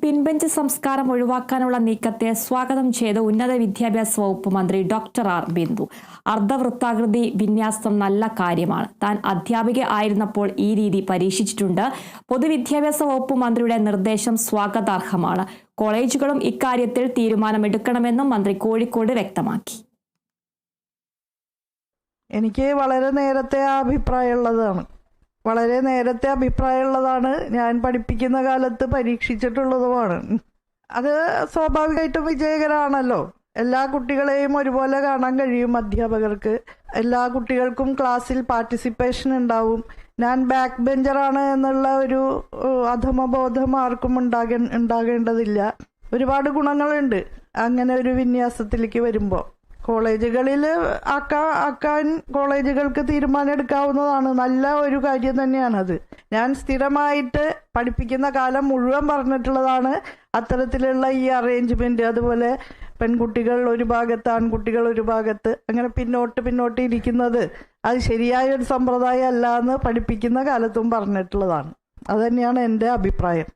പിൻബെഞ്ച് സംസ്കാരം ഒഴിവാക്കാനുള്ള നീക്കത്തെ സ്വാഗതം ചെയ്ത ഉന്നത വിദ്യാഭ്യാസ വകുപ്പ് മന്ത്രി ഡോക്ടർ ആർ ബിന്ദു. അർദ്ധവൃത്താകൃതി വിന്യാസം നല്ല കാര്യമാണ്. താൻ അധ്യാപിക ആയിരുന്നപ്പോൾ ഈ രീതി പരീക്ഷിച്ചിട്ടുണ്ട്. പൊതുവിദ്യാഭ്യാസ വകുപ്പ് മന്ത്രിയുടെ നിർദ്ദേശം സ്വാഗതാർഹമാണ്. കോളേജുകളും ഇക്കാര്യത്തിൽ തീരുമാനമെടുക്കണമെന്നും മന്ത്രി കോഴിക്കോട് വ്യക്തമാക്കി. എനിക്ക് വളരെ നേരത്തെ അഭിപ്രായമുള്ളതാണ് വളരെ നേരത്തെ അഭിപ്രായമുള്ളതാണ്. ഞാൻ പഠിപ്പിക്കുന്ന കാലത്ത് പരീക്ഷിച്ചിട്ടുള്ളതുമാണ്. അത് സ്വാഭാവികമായിട്ടും വിജയകരമാണല്ലോ. എല്ലാ കുട്ടികളെയും ഒരുപോലെ കാണാൻ കഴിയും അധ്യാപകർക്ക്. എല്ലാ കുട്ടികൾക്കും ക്ലാസ്സിൽ പാർട്ടിസിപ്പേഷൻ ഉണ്ടാവും. ഞാൻ ബാക്ക് ബെഞ്ചറാണ് എന്നുള്ള ഒരു അധമബോധം ആർക്കും ഉണ്ടാകേ ഉണ്ടാകേണ്ടതില്ല. ഒരുപാട് ഗുണങ്ങളുണ്ട്. അങ്ങനെ ഒരു വിന്യാസത്തിലേക്ക് വരുമ്പോൾ കോളേജുകളിൽ ആക്കാൻ ആക്കാൻ കോളേജുകൾക്ക് തീരുമാനം എടുക്കാവുന്നതാണ് നല്ല ഒരു കാര്യം തന്നെയാണത് ഞാൻ സ്ഥിരമായിട്ട് പഠിപ്പിക്കുന്ന കാലം മുഴുവൻ പറഞ്ഞിട്ടുള്ളതാണ് അത്തരത്തിലുള്ള ഈ അറേഞ്ച്മെന്റ്. അതുപോലെ പെൺകുട്ടികൾ ഒരു ഭാഗത്ത് ആൺകുട്ടികൾ ഒരു ഭാഗത്ത് അങ്ങനെ പിന്നോട്ട് പിന്നോട്ട് ഇരിക്കുന്നത് അത് ശരിയായ ഒരു സമ്പ്രദായം അല്ല എന്ന് പഠിപ്പിക്കുന്ന കാലത്തും പറഞ്ഞിട്ടുള്ളതാണ്. അതുതന്നെയാണ് എന്റെ അഭിപ്രായം.